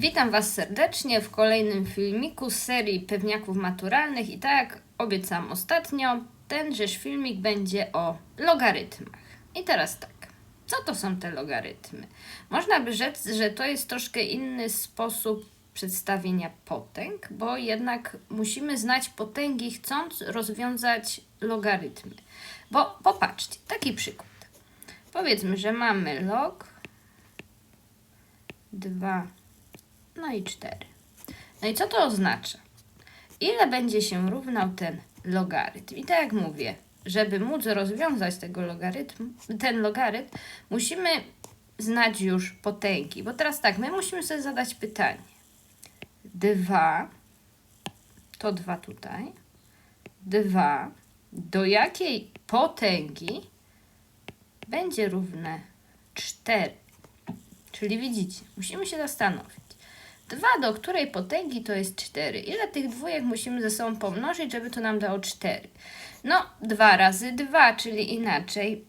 Witam Was serdecznie w kolejnym filmiku z serii pewniaków maturalnych i tak jak obiecałam ostatnio, tenżeż filmik będzie o logarytmach. I teraz tak, co to są te logarytmy? Można by rzec, że to jest troszkę inny sposób przedstawienia potęg, bo jednak musimy znać potęgi chcąc rozwiązać logarytmy. Bo popatrzcie, taki przykład. Powiedzmy, że mamy log 2 no i 4. No i co to oznacza? Ile będzie się równał ten logarytm? I tak jak mówię, żeby móc rozwiązać tego logarytm, ten logarytm, musimy znać już potęgi. Bo teraz tak, my musimy sobie zadać pytanie. 2 to 2 tutaj. 2 do jakiej potęgi będzie równe 4? Czyli widzicie, musimy się zastanowić. 2 do której potęgi to jest 4? Ile tych dwójek musimy ze sobą pomnożyć, żeby to nam dało 4? No, 2 razy 2, czyli inaczej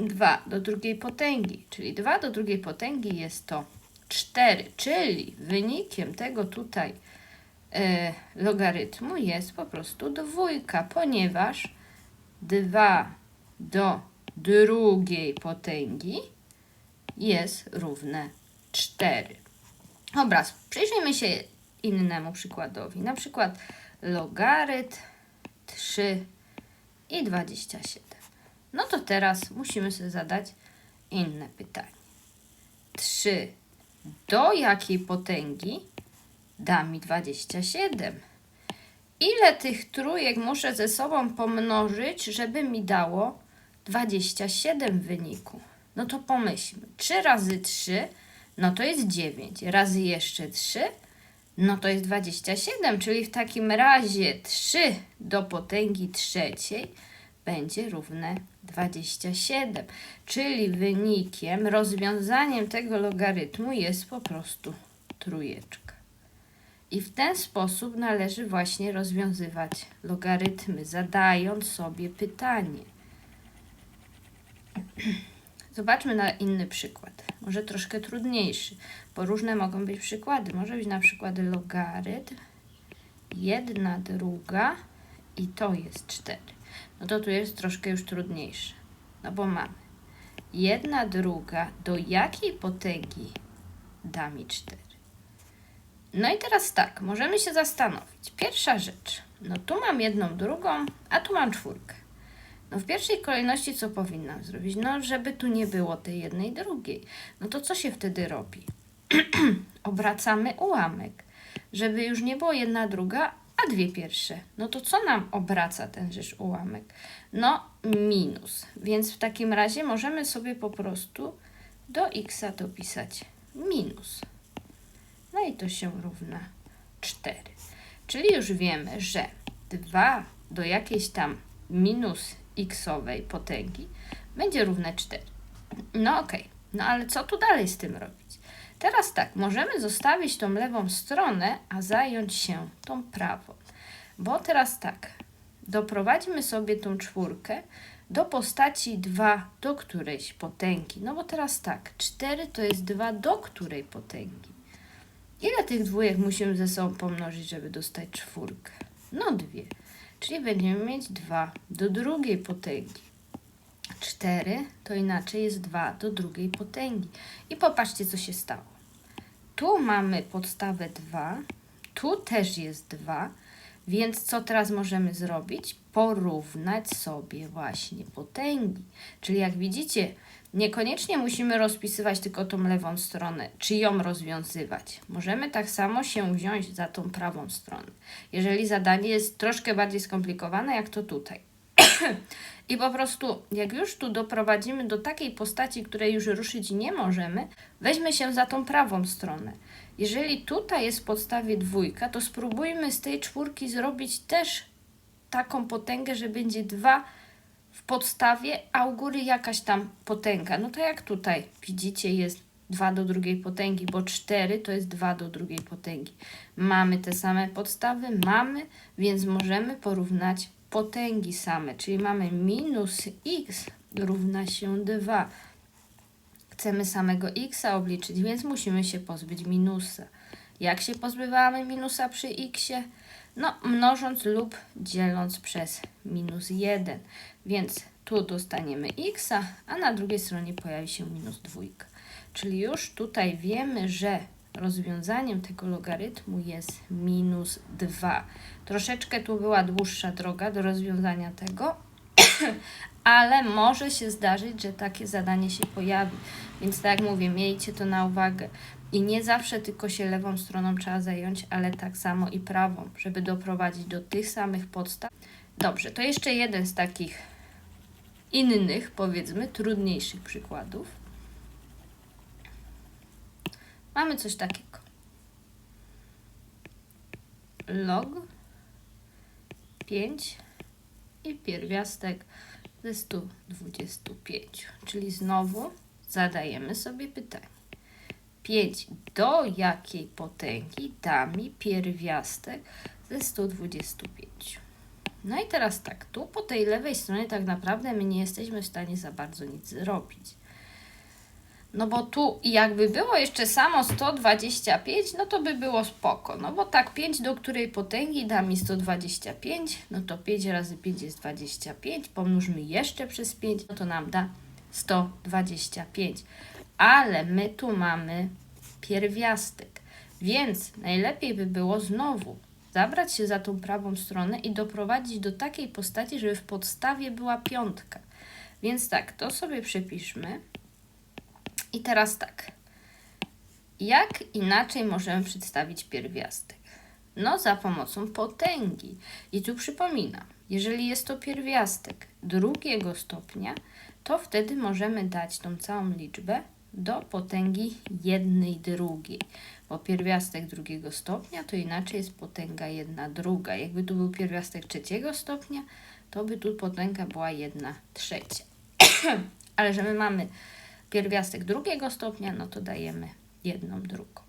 2 do drugiej potęgi, czyli 2 do drugiej potęgi jest to 4, czyli wynikiem tego tutaj e, logarytmu jest po prostu dwójka, ponieważ 2 do drugiej potęgi jest równe 4. Obraz. Przyjrzyjmy się innemu przykładowi. Na przykład logarytm 3 i 27. No to teraz musimy sobie zadać inne pytanie. 3 do jakiej potęgi da mi 27? Ile tych trójek muszę ze sobą pomnożyć, żeby mi dało 27 w wyniku? No to pomyślmy. 3 razy 3 no to jest 9. Razy jeszcze 3, no to jest 27, czyli w takim razie 3 do potęgi trzeciej będzie równe 27. Czyli wynikiem, rozwiązaniem tego logarytmu jest po prostu trójeczka. I w ten sposób należy właśnie rozwiązywać logarytmy, zadając sobie pytanie. Zobaczmy na inny przykład, może troszkę trudniejszy, bo różne mogą być przykłady. Może być na przykład logarytm, jedna druga i to jest 4. No to tu jest troszkę już trudniejsze, no bo mamy jedna druga do jakiej potęgi da mi 4? No i teraz tak, możemy się zastanowić. Pierwsza rzecz, no tu mam jedną drugą, a tu mam czwórkę. No w pierwszej kolejności co powinnam zrobić? No, żeby tu nie było tej jednej drugiej. No to co się wtedy robi? Obracamy ułamek, żeby już nie było jedna druga, a dwie pierwsze. No to co nam obraca ten rzecz ułamek? No minus. Więc w takim razie możemy sobie po prostu do x dopisać minus. No i to się równa 4. Czyli już wiemy, że 2 do jakiejś tam minus xowej potęgi będzie równe 4. No ok, no ale co tu dalej z tym robić? Teraz tak, możemy zostawić tą lewą stronę, a zająć się tą prawą. Bo teraz tak, doprowadźmy sobie tą czwórkę do postaci 2 do którejś potęgi. No bo teraz tak, 4 to jest 2 do której potęgi. Ile tych dwójek musimy ze sobą pomnożyć, żeby dostać czwórkę? No dwie. Czyli będziemy mieć 2 do drugiej potęgi. 4 to inaczej jest 2 do drugiej potęgi. I popatrzcie, co się stało. Tu mamy podstawę 2, tu też jest 2, więc co teraz możemy zrobić? Porównać sobie właśnie potęgi. Czyli jak widzicie, Niekoniecznie musimy rozpisywać tylko tą lewą stronę, czy ją rozwiązywać. Możemy tak samo się wziąć za tą prawą stronę. Jeżeli zadanie jest troszkę bardziej skomplikowane, jak to tutaj. I po prostu, jak już tu doprowadzimy do takiej postaci, której już ruszyć nie możemy, weźmy się za tą prawą stronę. Jeżeli tutaj jest w podstawie dwójka, to spróbujmy z tej czwórki zrobić też taką potęgę, że będzie 2 w podstawie, a u góry jakaś tam potęga. No to jak tutaj widzicie jest 2 do drugiej potęgi, bo 4 to jest 2 do drugiej potęgi. Mamy te same podstawy? Mamy, więc możemy porównać potęgi same, czyli mamy minus x równa się 2. Chcemy samego x obliczyć, więc musimy się pozbyć minusa. Jak się pozbywamy minusa przy x? No, mnożąc lub dzieląc przez minus 1. Więc tu dostaniemy x, a na drugiej stronie pojawi się minus dwójka. Czyli już tutaj wiemy, że rozwiązaniem tego logarytmu jest minus 2. Troszeczkę tu była dłuższa droga do rozwiązania tego, ale może się zdarzyć, że takie zadanie się pojawi. Więc tak jak mówię, miejcie to na uwagę. I nie zawsze tylko się lewą stroną trzeba zająć, ale tak samo i prawą, żeby doprowadzić do tych samych podstaw. Dobrze, to jeszcze jeden z takich innych, powiedzmy, trudniejszych przykładów. Mamy coś takiego. Log 5 i pierwiastek ze 125. Czyli znowu zadajemy sobie pytanie. 5 do jakiej potęgi da mi pierwiastek ze 125? No i teraz tak, tu po tej lewej stronie tak naprawdę my nie jesteśmy w stanie za bardzo nic zrobić. No bo tu jakby było jeszcze samo 125, no to by było spoko. No bo tak 5 do której potęgi da mi 125, no to 5 razy 5 jest 25, pomnóżmy jeszcze przez 5, no to nam da 125. Ale my tu mamy pierwiastek, więc najlepiej by było znowu zabrać się za tą prawą stronę i doprowadzić do takiej postaci, żeby w podstawie była piątka. Więc tak, to sobie przepiszmy. I teraz tak. Jak inaczej możemy przedstawić pierwiastek? No, za pomocą potęgi. I tu przypominam, jeżeli jest to pierwiastek drugiego stopnia, to wtedy możemy dać tą całą liczbę do potęgi jednej drugiej. Bo pierwiastek drugiego stopnia to inaczej jest potęga jedna druga. Jakby tu był pierwiastek trzeciego stopnia, to by tu potęga była jedna trzecia. Ale że my mamy pierwiastek drugiego stopnia, no to dajemy jedną drugą.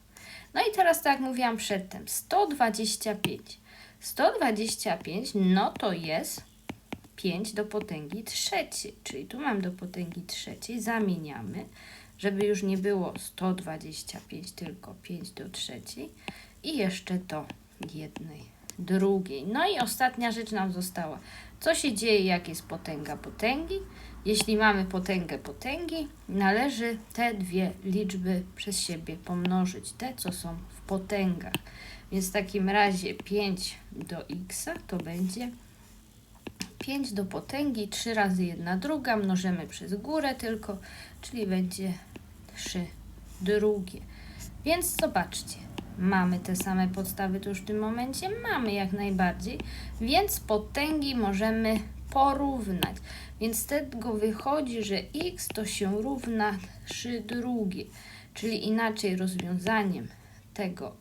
No i teraz, tak jak mówiłam przedtem, 125. 125, no to jest 5 do potęgi trzeciej, czyli tu mam do potęgi trzeciej, zamieniamy, żeby już nie było 125, tylko 5 do trzeciej i jeszcze do jednej drugiej. No i ostatnia rzecz nam została. Co się dzieje, jak jest potęga potęgi? Jeśli mamy potęgę potęgi, należy te dwie liczby przez siebie pomnożyć, te co są w potęgach. Więc w takim razie 5 do x to będzie 5 do potęgi, 3 razy 1 druga, mnożymy przez górę tylko, czyli będzie 3 drugie. Więc zobaczcie, mamy te same podstawy tu w tym momencie? Mamy jak najbardziej, więc potęgi możemy porównać. Więc z tego wychodzi, że x to się równa 3 drugie, czyli inaczej rozwiązaniem tego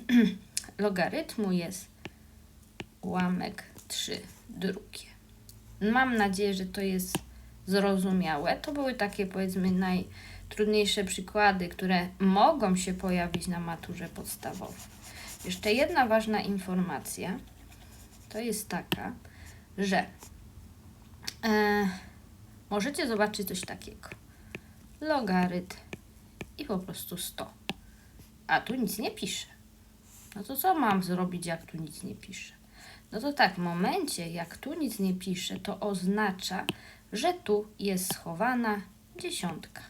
logarytmu jest ułamek 3 drugie. Mam nadzieję, że to jest zrozumiałe. To były takie powiedzmy najtrudniejsze przykłady, które mogą się pojawić na maturze podstawowej. Jeszcze jedna ważna informacja to jest taka, że e, możecie zobaczyć coś takiego. Logarytm i po prostu 100. A tu nic nie pisze. No to co mam zrobić, jak tu nic nie pisze? No to tak, w momencie, jak tu nic nie pisze, to oznacza, że tu jest schowana dziesiątka.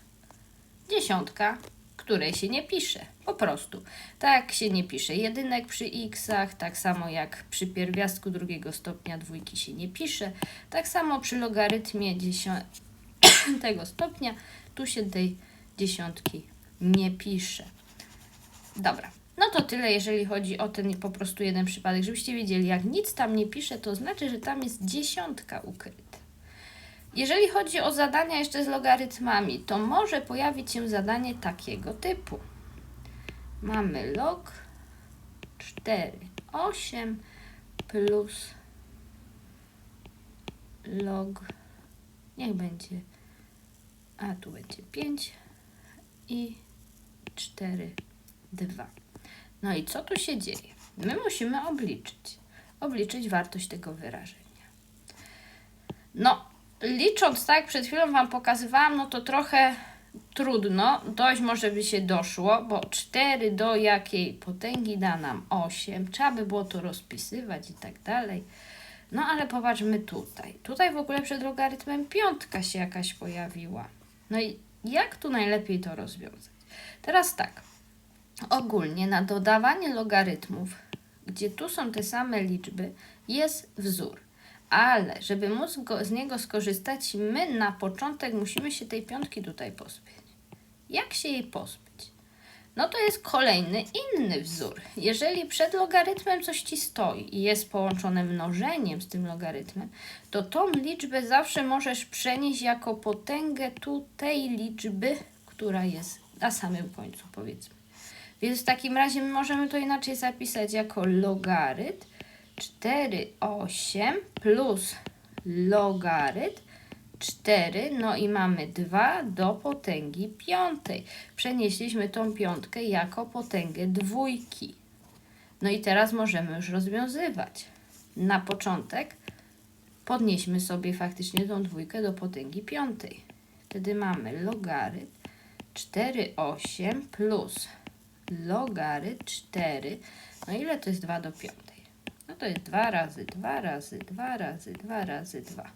Dziesiątka, której się nie pisze. Po prostu. Tak się nie pisze jedynek przy xach, tak samo jak przy pierwiastku drugiego stopnia dwójki się nie pisze, tak samo przy logarytmie dziesiątego stopnia tu się tej dziesiątki nie pisze. Dobra. No to tyle, jeżeli chodzi o ten po prostu jeden przypadek, żebyście wiedzieli, jak nic tam nie pisze, to znaczy, że tam jest dziesiątka ukryta. Jeżeli chodzi o zadania jeszcze z logarytmami, to może pojawić się zadanie takiego typu. Mamy log 4, 8 plus log, niech będzie, a tu będzie 5 i 4, 2. No i co tu się dzieje? My musimy obliczyć, obliczyć wartość tego wyrażenia. No, licząc tak, przed chwilą Wam pokazywałam, no to trochę trudno, dość może by się doszło, bo 4 do jakiej potęgi da nam 8. Trzeba by było to rozpisywać i tak dalej. No ale popatrzmy tutaj. Tutaj w ogóle przed logarytmem piątka się jakaś pojawiła. No i jak tu najlepiej to rozwiązać? Teraz tak. Ogólnie na dodawanie logarytmów, gdzie tu są te same liczby, jest wzór. Ale żeby móc go, z niego skorzystać, my na początek musimy się tej piątki tutaj pozbyć. Jak się jej pozbyć? No to jest kolejny inny wzór. Jeżeli przed logarytmem coś ci stoi i jest połączone mnożeniem z tym logarytmem, to tą liczbę zawsze możesz przenieść jako potęgę tu tej liczby, która jest na samym końcu, powiedzmy. Więc w takim razie my możemy to inaczej zapisać jako logarytm 4, 8 plus logarytm 4, no i mamy 2 do potęgi piątej. Przenieśliśmy tą piątkę jako potęgę dwójki. No i teraz możemy już rozwiązywać. Na początek podnieśmy sobie faktycznie tą dwójkę do potęgi piątej. Wtedy mamy logarytm 4, 8 plus logarytm 4. No ile to jest 2 do piątej? No to jest 2 razy 2 razy 2 razy 2 razy 2.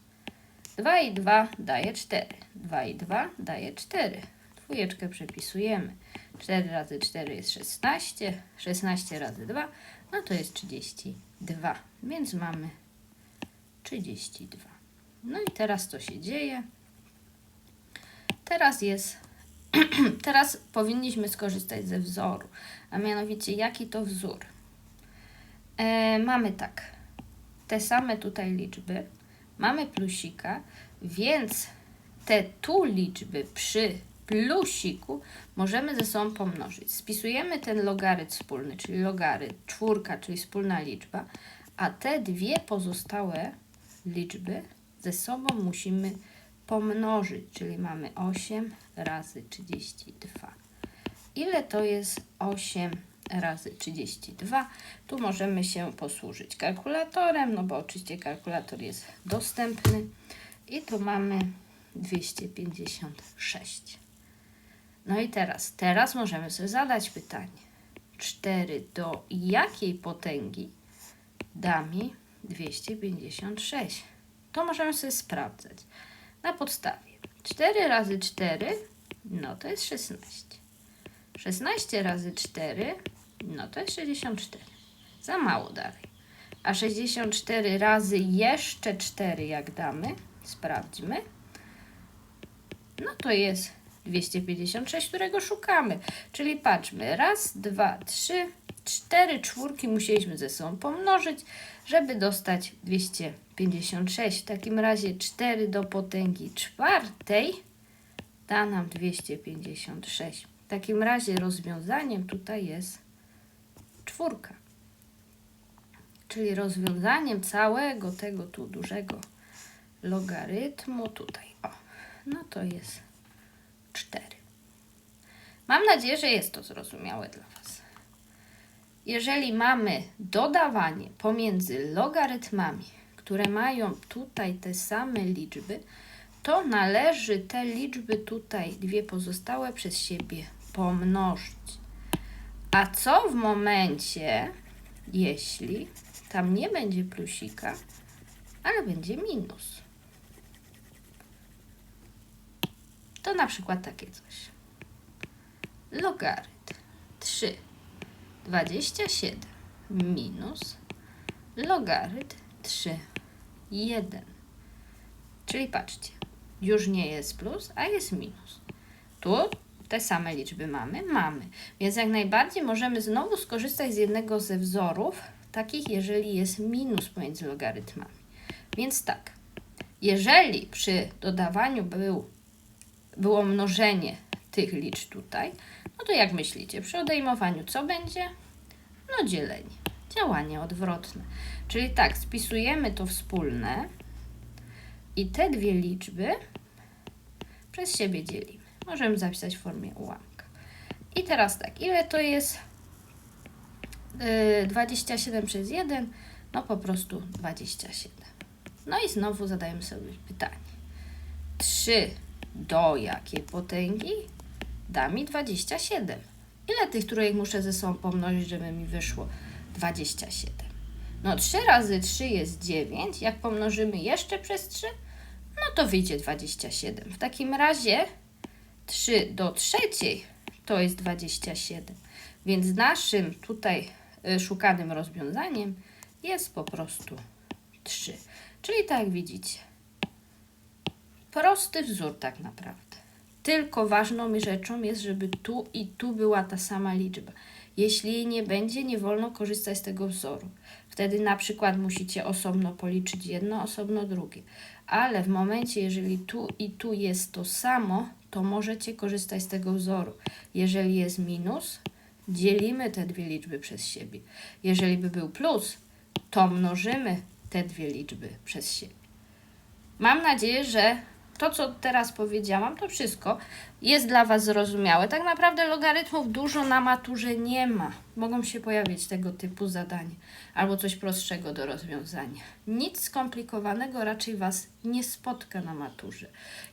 2 i 2 daje 4. 2 i 2 daje 4. Dwójeczkę przepisujemy. 4 razy 4 jest 16. 16 razy 2, no to jest 32. Więc mamy 32. No i teraz co się dzieje? Teraz jest, teraz powinniśmy skorzystać ze wzoru. A mianowicie, jaki to wzór? E, mamy tak, te same tutaj liczby, mamy plusika, więc te tu liczby przy plusiku możemy ze sobą pomnożyć. Spisujemy ten logarytm wspólny, czyli logarytm czwórka, czyli wspólna liczba, a te dwie pozostałe liczby ze sobą musimy pomnożyć, czyli mamy 8 razy 32. Ile to jest 8 razy 32? Tu możemy się posłużyć kalkulatorem, no bo oczywiście kalkulator jest dostępny. I tu mamy 256. No i teraz, teraz możemy sobie zadać pytanie. 4 do jakiej potęgi da mi 256? To możemy sobie sprawdzać na podstawie 4 razy 4, no to jest 16. 16 razy 4, no to jest 64. Za mało dalej. A 64 razy jeszcze 4, jak damy, sprawdźmy, no to jest 256, którego szukamy. Czyli patrzmy, raz, dwa, trzy, cztery czwórki musieliśmy ze sobą pomnożyć, żeby dostać 256. W takim razie 4 do potęgi czwartej da nam 256. W takim razie rozwiązaniem tutaj jest czwórka. Czyli rozwiązaniem całego tego tu dużego logarytmu tutaj. O, no to jest 4. Mam nadzieję, że jest to zrozumiałe dla Was. Jeżeli mamy dodawanie pomiędzy logarytmami, które mają tutaj te same liczby, to należy te liczby tutaj, dwie pozostałe, przez siebie pomnożyć. A co w momencie, jeśli tam nie będzie plusika, ale będzie minus? To na przykład takie coś. Logarytm 3 27 minus logarytm 3 1. Czyli patrzcie, już nie jest plus, a jest minus. Tu te same liczby mamy? Mamy. Więc jak najbardziej możemy znowu skorzystać z jednego ze wzorów, takich jeżeli jest minus pomiędzy logarytmami. Więc tak, jeżeli przy dodawaniu był, było mnożenie tych liczb tutaj, no to jak myślicie, przy odejmowaniu co będzie? No dzielenie, działanie odwrotne. Czyli tak, spisujemy to wspólne i te dwie liczby przez siebie dzielimy. Możemy zapisać w formie ułamka. I teraz tak, ile to jest yy, 27 przez 1? No po prostu 27. No i znowu zadajemy sobie pytanie. 3 do jakiej potęgi? da mi 27. Ile tych trójek muszę ze sobą pomnożyć, żeby mi wyszło 27? No 3 razy 3 jest 9. Jak pomnożymy jeszcze przez 3, no to wyjdzie 27. W takim razie 3 do trzeciej to jest 27. Więc naszym tutaj y, szukanym rozwiązaniem jest po prostu 3. Czyli tak jak widzicie, prosty wzór tak naprawdę. Tylko ważną rzeczą jest, żeby tu i tu była ta sama liczba. Jeśli jej nie będzie, nie wolno korzystać z tego wzoru. Wtedy na przykład musicie osobno policzyć jedno, osobno drugie. Ale w momencie, jeżeli tu i tu jest to samo, to możecie korzystać z tego wzoru. Jeżeli jest minus, dzielimy te dwie liczby przez siebie. Jeżeli by był plus, to mnożymy te dwie liczby przez siebie. Mam nadzieję, że to, co teraz powiedziałam, to wszystko jest dla Was zrozumiałe. Tak naprawdę logarytmów dużo na maturze nie ma. Mogą się pojawić tego typu zadania albo coś prostszego do rozwiązania. Nic skomplikowanego raczej Was nie spotka na maturze.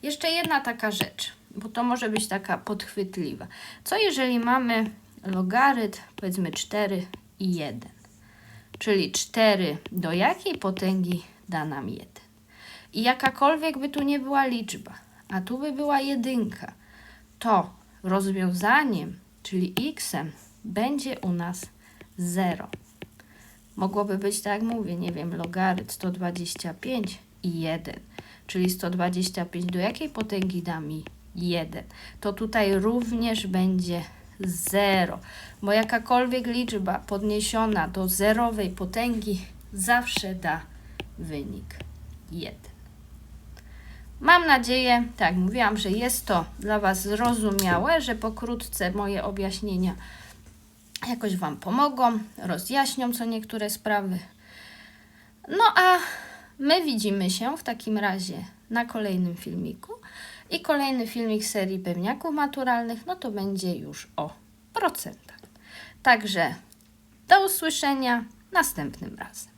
Jeszcze jedna taka rzecz, bo to może być taka podchwytliwa. Co jeżeli mamy logarytm, powiedzmy 4 i 1? Czyli 4 do jakiej potęgi da nam 1? I jakakolwiek by tu nie była liczba, a tu by była jedynka, to rozwiązaniem, czyli x będzie u nas 0. Mogłoby być tak jak mówię, nie wiem, logarytm 125 i 1, czyli 125 do jakiej potęgi da mi 1? To tutaj również będzie 0, bo jakakolwiek liczba podniesiona do zerowej potęgi zawsze da wynik 1. Mam nadzieję, tak mówiłam, że jest to dla Was zrozumiałe, że pokrótce moje objaśnienia jakoś Wam pomogą, rozjaśnią co niektóre sprawy. No a my widzimy się w takim razie na kolejnym filmiku. I kolejny filmik serii pewniaków maturalnych, no to będzie już o procentach. Także do usłyszenia następnym razem.